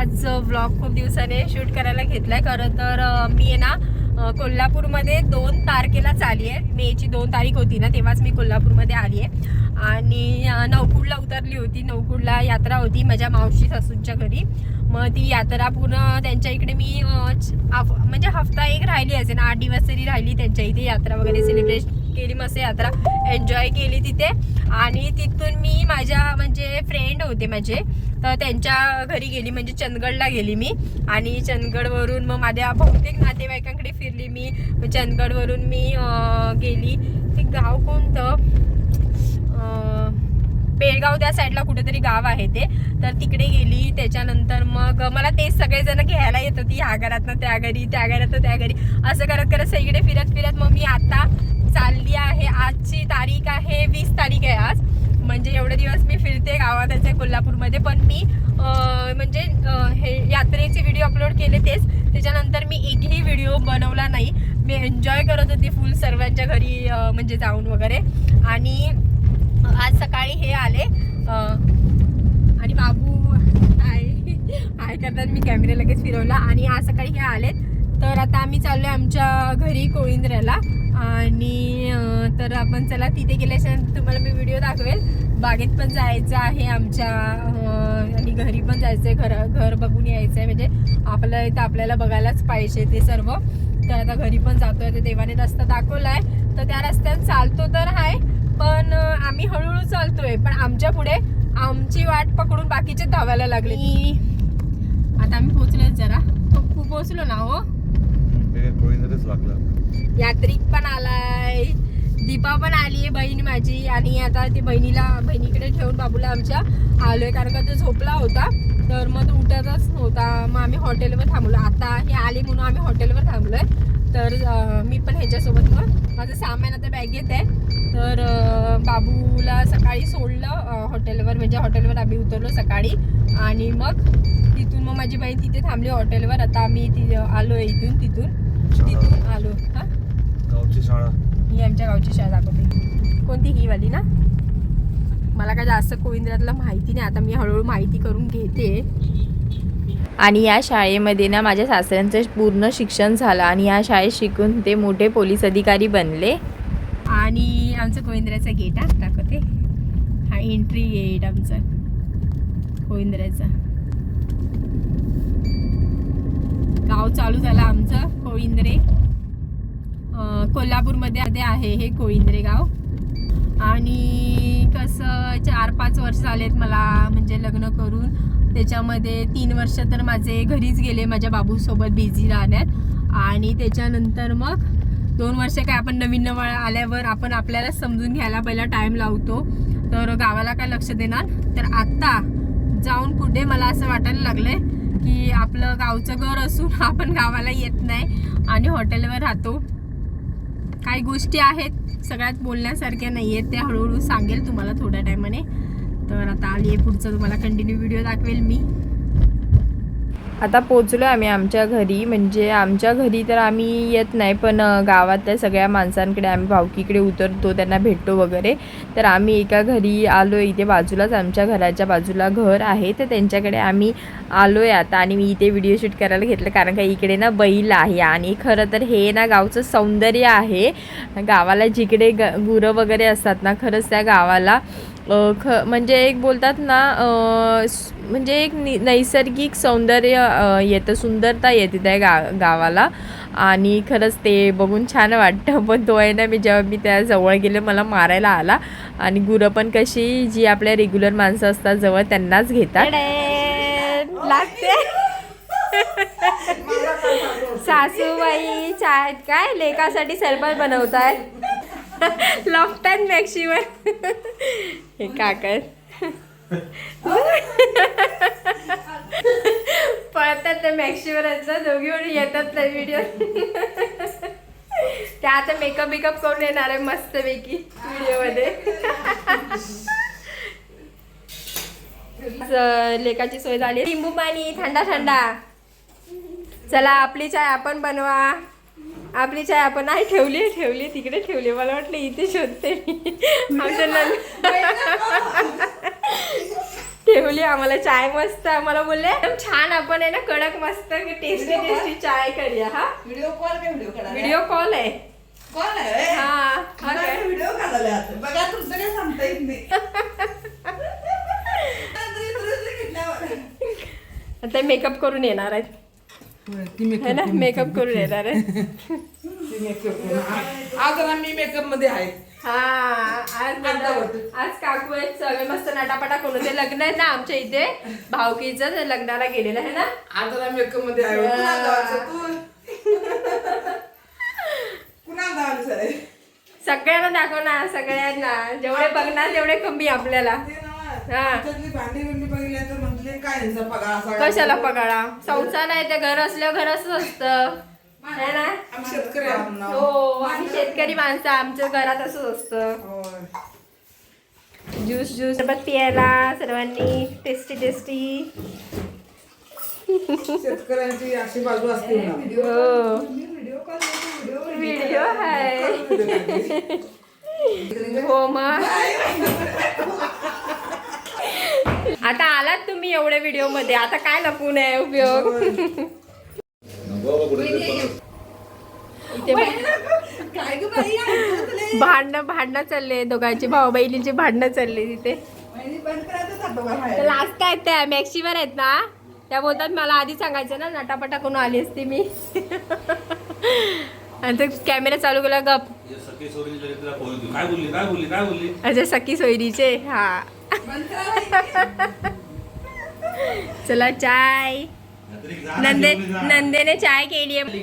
आज व्लॉग खूप दिवसाने शूट करायला घेतलाय. खरं तर मी आहे ना कोल्हापूरमध्ये दोन तारखेलाच आली आहे. मेची दोन तारीख होती ना तेव्हाच मी कोल्हापूरमध्ये आली आहे. आणि नवकुडला उतरली होती. नवकुडला यात्रा होती माझ्या मावशी सासूंच्या घरी. मग ती यात्रा पूर्ण त्यांच्या इकडे मी म्हणजे हफ्ता एक राहिली असेल आठ दिवस तरी राहिली त्यांच्या इथे यात्रा वगैरे सेलिब्रेशन केली मस्त यात्रा एन्जॉय केली तिथे. आणि तिथून मी माझ्या म्हणजे फ्रेंड होते माझे. तर त्यांच्या घरी गेली म्हणजे चंदगडला गेली मी. आणि चंदगडवरून मग माझ्या बहुतेक नातेवाईकांकडे फिरली मी. चंदगडवरून मी गेली. ते गाव कोणतं? बेळगाव त्या साईडला कुठेतरी गाव आहे ते. तर तिकडे गेली. त्याच्यानंतर मग मला तेच सगळेजण घ्यायला येत होती. ह्या घरातनं त्या घरी त्या घरातनं त्या घरी. असं करत करत सगळीकडे फिरत फिरत मग मी आता चालली आहे. आजची तारीख आहे वीस तारीख आहे आज. म्हणजे एवढे दिवस मी फिरते गावातच आहे कोल्हापूरमध्ये. पण मी म्हणजे हे यात्रेचे व्हिडिओ अपलोड केले तेच. त्याच्यानंतर मी एकही व्हिडिओ बनवला नाही. मी एन्जॉय करत होती फुल सर्वांच्या घरी म्हणजे जाऊन वगैरे. आणि आज सकाळी हे आले. आणि बाबू आय आय करतात. मी कॅमेरा लगेच फिरवला. आणि आज सकाळी हे आलेत. तर आता आम्ही चाललोय आमच्या घरी कोळिंद्र्याला आणि तर आपण चला तिथे गेल्याच्यानंतर तुम्हाला मी व्हिडिओ दाखवेल. बागेत पण जायचं आहे आमच्या आणि घरी पण जायचं आहे घर घर बघून यायचं आहे म्हणजे आपलं इथं आपल्याला बघायलाच पाहिजे ते सर्व. तर आता घरी पण जातोय तर देवाने रस्ता दाखवलाय. तर त्या रस्त्यात चालतो तर आहे पण आम्ही हळूहळू चालतोय. पण आमच्या पुढे आमची वाट पकडून बाकीचे धावायला लागले. आता आम्ही पोहोचलो जरा. खूप पोहोचलो ना हो? खरंच लागला. यात्रिक पण आलाय. दीपा पण आली आहे बहीण माझी. आणि आता ती बहिणीला बहिणीकडे ठेवून बाबूला आमच्या आलोय. कारण का तो झोपला होता. तर मग तो उठतच नव्हता. मग आम्ही हॉटेलवर थांबलो. आता हे आले म्हणून आम्ही हॉटेलवर थांबलोय. तर मी पण ह्याच्यासोबत मग माझं सामान आता बॅगेत आहे तर बाबूला सकाळी सोडलं हॉटेलवर. म्हणजे हॉटेलवर आम्ही उतरलो सकाळी. आणि मग तिथून मग माझी बहीण तिथे थांबली हॉटेलवर. आता आम्ही ती आलो इथून तिथून. तिथून आलो. हा? गावची शाळा. ही आमच्या गावची शाळा दाखवते. कोणती ही वाली ना? मला काय जास्त कोविंद्रातलं माहिती नाही. आता मी हळूहळू माहिती करून घेते. आणि या शाळेमध्ये ना माझ्या सासऱ्यांचं पूर्ण शिक्षण झालं आणि या शाळेत शिकून ते मोठे पोलीस अधिकारी बनले. आणि आमचं कोविंद्राचं गेट हा दाखवते. हा एंट्री गेट आमचं. कोविंद्राचं गाव चालू झालं आमचं कोविंद्रे. कोल्हापूरमध्ये आधी आहे हे कोविंद्रे गाव. आणि कसं चार पाच वर्ष झालेत मला म्हणजे लग्न करून. त्याच्यामध्ये तीन वर्ष तर माझे घरीच गेले माझ्या बाबूसोबत बिझी राहण्यात. आणि त्याच्यानंतर मग दोन वर्ष काय आपण नवीन नवळ आल्यावर आपण आपल्याला समजून घ्यायला पहिला टाईम लावतो. तर गावाला काय लक्ष देणार? तर आत्ता जाऊन कुठे मला असं वाटायला लागलं आहे की आपलं गावचं घर असून आपण गावाला येत नाही आणि हॉटेलवर राहतो. काही गोष्टी आहेत सगळ्यात बोलण्यासारख्या नाही आहेत त्या हळूहळू सांगेल तुम्हाला थोड्या टायमाने तर आता आली आहे पुढचं तुम्हाला कंटिन्यू व्हिडिओ दाखवेल मी. आता पोचलो आम्ही आमच्या घरी. म्हणजे आमच्या घरी तर आम्ही येत नाही पण गावातल्या सगळ्या माणसांकडे आम्ही भावकीकडे उतरतो त्यांना भेटतो वगैरे. तर आम्ही एका घरी आलो इथे बाजूलाच आमच्या घराच्या बाजूला घर आहे. तर त्यांच्याकडे आम्ही आलो आहे आता आणि मी इथे व्हिडिओ शूट करायला घेतलं. कारण का इकडे ना बैल आहे आणि खरं तर हे ना गावचं सौंदर्य आहे. गावाला जिकडे ग गुरं वगैरे असतात ना खरंच त्या गावाला ख म्हणजे एक बोलतात ना म्हणजे एक नि नैसर्गिक सौंदर्य येतं सुंदरता येते त्या गा गावाला. आणि खरंच ते बघून छान वाटतं. पण तो आहे ना मी जेव्हा मी त्या जवळ गेले मला मारायला आला. आणि गुरं पण कशी जी आपल्या रेग्युलर माणसं असतात जवळ त्यांनाच घेतात. लागते. सासूबाई चाय काय? लेकासाठी सरबत बनवताय लपतात मॅक्सिमम. हे काकड. पळतात ते मॅक्सिमरचं दोघी मिळून येतात त्या व्हिडिओ त्या आता मेकअप बिकअप करून येणार आहे मस्तपैकी व्हिडिओमध्ये आज लेकाची सोय झाली. लिंबू पाणी थंडा थंडा. चला आपली चाय आपण बनवा. आपली चाय आपण नाही ठेवली ठेवली तिकडे ठेवली. मला वाटलं इथे शोधते मी. ठेवली आम्हाला चाय मस्त. आम्हाला बोलले एकदम छान आपण आहे ना कडक मस्त टेस्टी टेस्टी चाय करूया हा? व्हिडिओ कॉल व्हिडिओ कॉल आहे. कॉल आहे हा व्हिडिओ बघा तुमचं काय सांगता येत नाही. आता मेकअप करून येणार आहेत. है ना? मेकअप करून येणार आहे. आज मी मेकअपमध्ये आहे. हा आज काकू आहेत सगळे मस्त नटापटा करून ते लग्न आहे ना आमच्या इथे. भावकीचं ते लग्नाला गेलेलं आहे ना? आज मेकअपमध्ये आहे. कुणा गावाचं तू कुणा? गावाचं सर आहे? सगळ्यांना दाखव ना सगळ्यांना. जेवढे बघणार तेवढे कमी आपल्याला. ते ना. हा. आमच्यातली भांडी बिंडी बघितली तर म्हटले काय यांचा पगार असा कशाला पगाळा संसार आहे ते घर असल्यावर घरच असतं. है ना? आम्ही शेतकरी आहोत ना. हो आम्ही शेतकरी माणसं आमच्या घरात असंच असतं. होय. ज्यूस ज्यूस सरबत पियायला सर्वांनी टेस्टी टेस्टी. शेतकऱ्यांची अशी बाजू असते ना. हो व्हिडिओ व्हिडिओ आहे हो मग. आता आलात तुम्ही एवढ्या व्हिडिओमध्ये आता काय लपून आहे उपयोग? इथे काय ग बाई ऐकलं तुले? भांडणं भांडणं चालले दोघांची भाऊ बहिणीची भांडणं चालले तिथे? लास्ट आहेत त्या? मॅक्सीवर आहेत ना? त्या बोलतात मला आधी सांगायचं ना नटापटा करून आली असती मी. आणि ते कॅमेरा चालू केला गप. सखी सोडून गेली तुला फोन केला. काय बोलली काय बोलली काय बोलली? अच्छा सखी सोयरीचे हा. चला चाय. नंदे. नंदेने चाय केली आहे.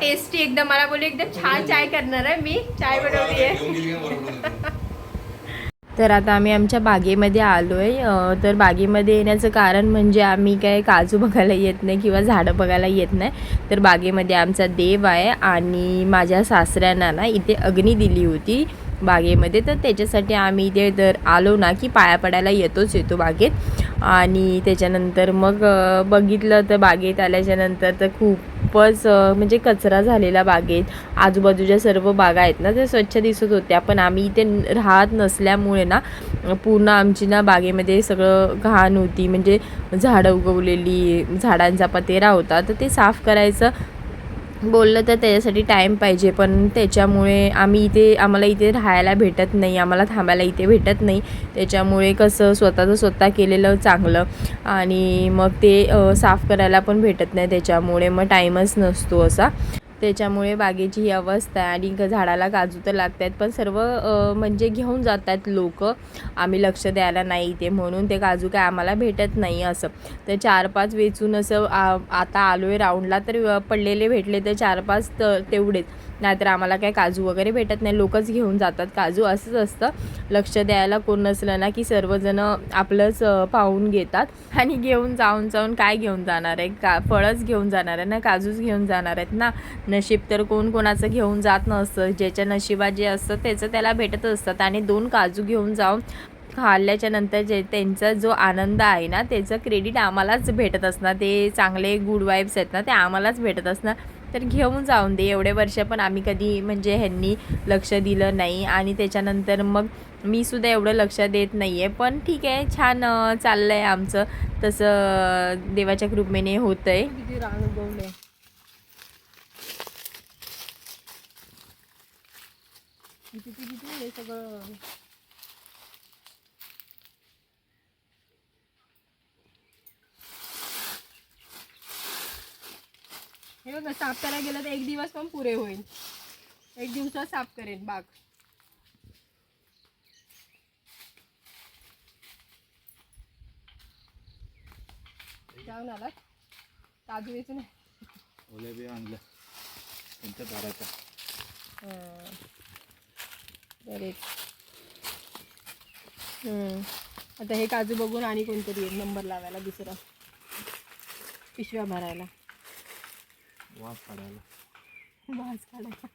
टेस्टी एकदम. मला बोलली एकदम छान चाय करणार आहे मी. चाय बनवली आहे. तर आता आम्ही आमच्या बागेमध्ये आलो आहे तर बागेमध्ये येण्याचं कारण म्हणजे आम्ही काय काजू बघायला येत नाही किंवा झाडं बघायला येत नाही. तर बागेमध्ये आमचा देव आहे आणि माझ्या सासऱ्यांना ना इथे अग्नी दिली होती. बागेमध्ये. तर त्याच्यासाठी आम्ही इथे दर आलो ना की पाया पडायला येतोच येतो बागेत. आणि त्याच्यानंतर मग बघितलं तर बागेत आल्याच्यानंतर तर खूपच म्हणजे कचरा झालेला बागेत. आजूबाजूच्या सर्व बागा आहेत ना त्या स्वच्छ दिसत होत्या. पण आम्ही इथे राहत नसल्यामुळे ना पूर्ण आमची ना बागेमध्ये सगळं घाण होती. म्हणजे झाडं उगवलेली झाडांचा पतेरा होता. तर ते साफ करायचं बोललं तर त्याच्यासाठी टाईम पाहिजे पण त्याच्यामुळे आम्ही इथे आम्हाला इथे राहायला भेटत नाही आम्हाला थांबायला इथे भेटत नाही. त्याच्यामुळे कसं स्वतःचं स्वतः केलेलं चांगलं आणि मग ते साफ करायला पण भेटत नाही त्याच्यामुळे मग टाईमच नसतो असा. त्याच्यामुळे बागेची ही अवस्था आहे आणि झाडाला काजू तर लागत आहेत पण सर्व म्हणजे घेऊन जातात लोक. आम्ही लक्ष द्यायला नाही इथे म्हणून ते काजू काय आम्हाला भेटत नाही असं. तर चार पाच वेचून असं आ- आता आलो आहे राऊंडला तर पडलेले भेटले तर चार पाच तर तेवढेच. नाहीतर आम्हाला काय काजू वगैरे भेटत नाही. लोकच घेऊन जातात. काजू असंच असतं. लक्ष द्यायला कोण नसलं ना की सर्वजण आपलंच पाहून घेतात. आणि घेऊन जाऊन जाऊन काय घेऊन जाणार आहे? का फळच घेऊन जाणार आहे ना? काजूच घेऊन जाणार आहेत ना? नशीब तर कोण कोणाचं घेऊन जात नसतं. ज्याच्या नशिबात जे असतं त्याचं त्याला भेटत असतात. आणि दोन काजू घेऊन जाऊन खाल्ल्याच्या नंतर जे त्यांचा जो आनंद आहे ना त्याचं क्रेडिट आम्हालाच भेटत असणार. ते चांगले गुड वाईब्स आहेत ना ते आम्हालाच भेटत असणार. तर घेऊन जाऊन दे. एवढे वर्ष पण आम्ही कधी म्हणजे ह्यांनी लक्ष दिलं नाही आणि त्याच्यानंतर मग मी सुद्धा एवढं लक्ष देत नाही आहे पण ठीक आहे छान चाललं आहे आमचं. तसं देवाच्या कृपेने होतं आहे किती किती किती सगळं? हे बघ साफ करायला गेलं तर एक दिवस पण पुरे होईल. एक दिवसात साफ करेन बाग. जाऊन वेचून ओल्या बी आणल्या त्यांच्या बरे आता हे काजू बघून आणि कोणतरी नंबर लावायला दुसरा. पिशव्या भरायला वास काढायला. वास काढायला.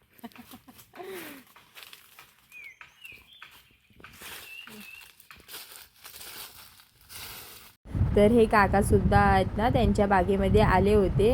तर हे काकासुद्धा आहेत ना त्यांच्या बागेमध्ये आले होते.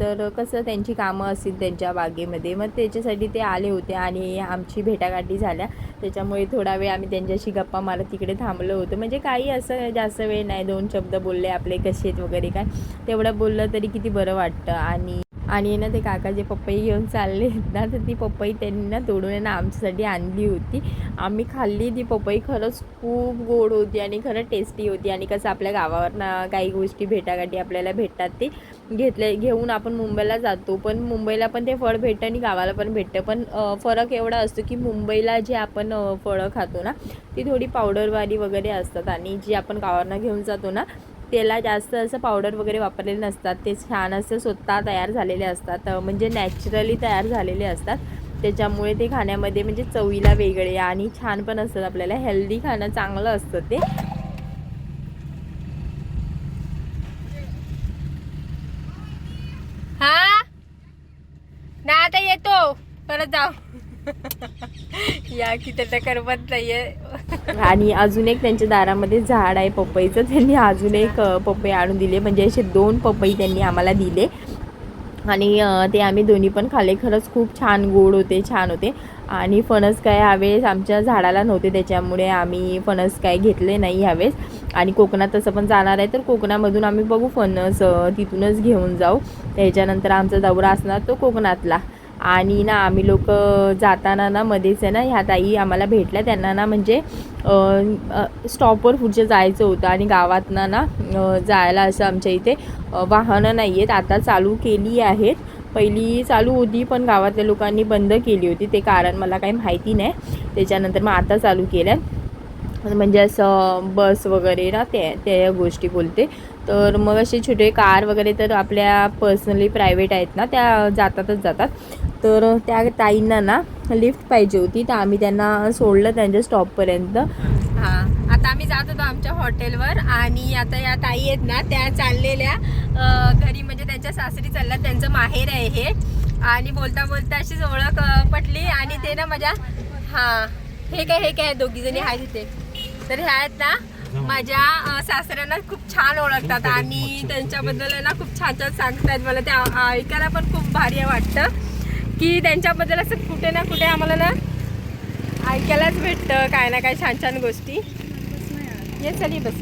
तर कसं त्यांची कामं असतील त्यांच्या बागेमध्ये मग त्याच्यासाठी ते आले होते आणि आमची भेटागाठी झाल्या. त्याच्यामुळे थोडा वेळ आम्ही त्यांच्याशी गप्पा मारत तिकडे थांबलो होतो. म्हणजे काही असं जास्त वेळ नाही दोन शब्द बोलले आपले कसे आहेत वगैरे काय. तेवढं बोललं तरी किती बरं वाटतं आणि आणि ना ते काका जे पपई घेऊन चालले आहेत ना तर ती पपई त्यांनी ना तोडून ना आमच्यासाठी आणली होती. आम्ही खाल्ली ती पपई खरंच खूप गोड होती आणि खरं टेस्टी होती. आणि कसं आपल्या गावावर ना काही गोष्टी भेटागाठी आपल्याला भेटतात ते घेतले घेऊन आपण मुंबईला जातो. पण मुंबईला पण ते फळ भेटतं आणि गावाला पण भेटतं. पण फरक एवढा असतो की मुंबईला जे आपण फळं खातो ना ती थोडी पावडरवाली वगैरे असतात. आणि जी आपण गावावरनं घेऊन जातो ना त्याला जास्त असं पावडर वगैरे वापरलेले नसतात. ते छान असं स्वतः तयार झालेले असतात. म्हणजे नॅचरली तयार झालेले असतात. त्याच्यामुळे ते खाण्यामध्ये म्हणजे चवीला वेगळे आणि छान पण असतात आपल्याला. हेल्दी खाणं चांगलं असतं ते. हा? ना आता येतो. परत जाऊ. या किती तर करमत नाहीये. आणि अजून एक त्यांच्या दारामध्ये झाड आहे पपईचं त्यांनी अजून एक पपई आणून दिले. म्हणजे असे दोन पपई त्यांनी आम्हाला दिले. आणि ते आम्ही दोन्ही पण खाल्ले. खरंच खूप छान गोड होते छान होते. आणि फणस काय ह्यावेळेस आमच्या झाडाला नव्हते. त्याच्यामुळे आम्ही फणस काय घेतले नाही ह्यावेळेस आणि कोकणात तसं पण जाणार आहे. तर कोकणामधून आम्ही बघू फणस तिथूनच घेऊन जाऊ. त्याच्यानंतर आमचा दौरा असणार तो कोकणातला. आणि ना आम्ही लोक जाताना ना मध्येच आहे ना ह्या ताई आम्हाला भेटल्या. त्यांना ना म्हणजे स्टॉपवर पुढचे जायचं होतं आणि गावातनं ना जायला असं आमच्या इथे वाहनं नाही आहेत आता चालू केली आहेत. पहिली चालू होती पण गावातल्या लोकांनी बंद केली होती. ते कारण मला काही माहिती नाही. त्याच्यानंतर मग आता चालू केल्या म्हणजे असं बस वगैरे ना ते त्या गोष्टी बोलते. तर मग असे छोटे कार वगैरे तर आपल्या पर्सनली प्रायव्हेट आहेत ना त्या जातातच जातात. तर त्या ताईंना ना लिफ्ट पाहिजे होती तर आम्ही त्यांना सोडलं त्यांच्या स्टॉपपर्यंत हां आता आम्ही जात होतो आमच्या हॉटेलवर आणि आता या ताई आहेत ना त्या चाललेल्या घरी म्हणजे त्यांच्या सासरी चालल्या त्यांचं माहेर आहे हे. आणि बोलता बोलता अशीच ओळख पटली आणि ते ना माझ्या हां हे काय हे काय दोघी जणी आहेत तिथे तर ह्या आहेत ना माझ्या सासऱ्यांना खूप छान ओळखतात आणि त्यांच्याबद्दल ना खूप छान छान सांगतात मला. ते ऐकायला पण खूप भारी वाटतं की त्यांच्याबद्दल असं कुठे ना कुठे आम्हाला ना ऐकायलाच भेटतं काय ना काय छान छान गोष्टी. ये चली बस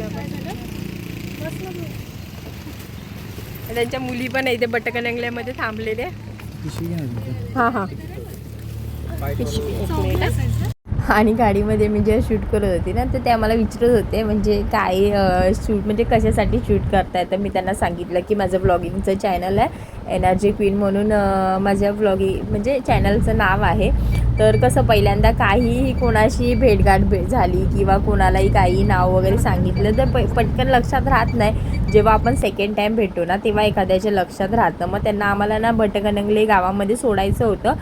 त्यांच्या मुली पण आहे इथे बटकनंगल्यामध्ये थांबलेले. हां हां. पिशवी हं. आणि गाडीमध्ये मी जेव्हा शूट करत होती ना तर ते आम्हाला विचारत होते म्हणजे काय शूट म्हणजे कशासाठी शूट करताय? तर मी त्यांना सांगितलं की माझं ब्लॉगिंगचं चॅनल आहे एनर्जी क्वीन म्हणून माझ्या ब्लॉगिंग म्हणजे चॅनलचं नाव आहे. तर कसं पहिल्यांदा काहीही कोणाशी भेटगाठ भेट झाली किंवा कोणालाही काही नाव वगैरे सांगितलं तर प पटकन लक्षात राहत नाही. जेव्हा आपण सेकंड टाईम भेटतो ना तेव्हा एखाद्याच्या लक्षात राहतं. मग त्यांना आम्हाला ना भटकनंगले गावामध्ये सोडायचं होतं.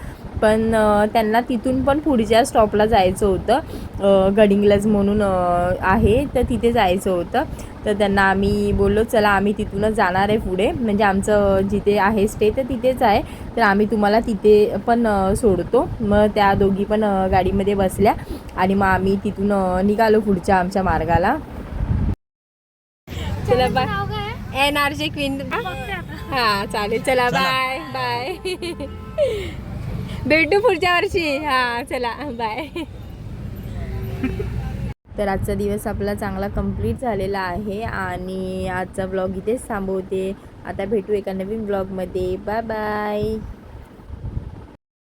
पण त्यांना तिथून पण पुढच्या स्टॉपला जायचं होतं. गडिंग्लज म्हणून आहे तर तिथे जायचं होतं. तर त्यांना आम्ही बोललो चला आम्ही तिथूनच जाणार आहे पुढे. म्हणजे आमचं जिथे आहे स्टे तर तिथेच आहे. तर आम्ही तुम्हाला तिथे पण सोडतो. मग त्या दोघी पण गाडीमध्ये बसल्या आणि मग आम्ही तिथून निघालो पुढच्या आमच्या मार्गाला. चला bye N R J queen हा चालेल. चला बाय बाय भेटू पुढच्या वर्षी. हा चला बाय तर आजचा दिवस आपला चांगला कंप्लीट झालेला आहे आणि आजचा ब्लॉग इथेच थांबवते. आता भेटू एका नवीन ब्लॉगमध्ये बाय बाय